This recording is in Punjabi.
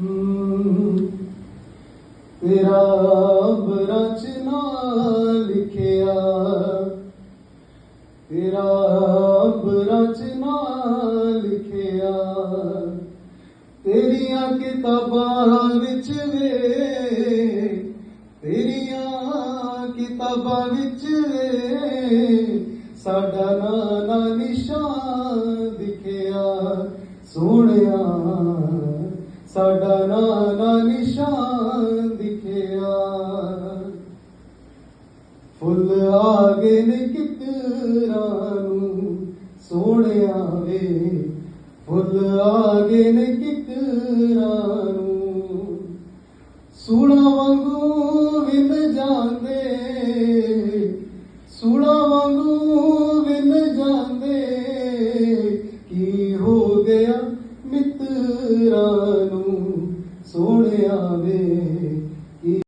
ਹਮ, ਤੇਰਾ ਬਰਚਨਾ ਲਿਖਿਆ ਤੇਰਾ ਬਰਚਨਾ ਲਿਖਿਆ ਤੇਰੀਆਂ ਕਿਤਾਬਾਂ ਵਿੱਚ ਵੇ ਤੇਰੀਆਂ ਕਿਤਾਬਾਂ ਵਿੱਚ ਵੇ ਸਾਡਾ ਨਾਂ ਨਿਸ਼ਾਨ ਦਿਖਿਆ ਸੋਹਣਿਆ ਸਾਡਾ ਨਾਂ ਨਾ ਨਿਸ਼ਾਨ ਦਿਖਿਆ। ਫੁੱਲ ਆ ਗਏ ਨੇ ਕਿਕਰਾਂ ਨੂੰ ਸੋਹਣਿਆ ਵੇ ਫੁੱਲ ਆ ਗਏ ਨੇ ਕਿਕਰਾਂ ਨੂੰ ਸੂਲਾ ਵਾਂਗੂ ਵਿੰਨ ਜਾਂਦੇ। ਸੂਲਾ ਵਾਂਗੂ ਵਿੰਨ ਜਾਂਦੇ। ਕੀ ਹੋ ਗਿਆ ਮਿੱਤਰਾਂ ਸੋਹਣਿਆ ਵੇ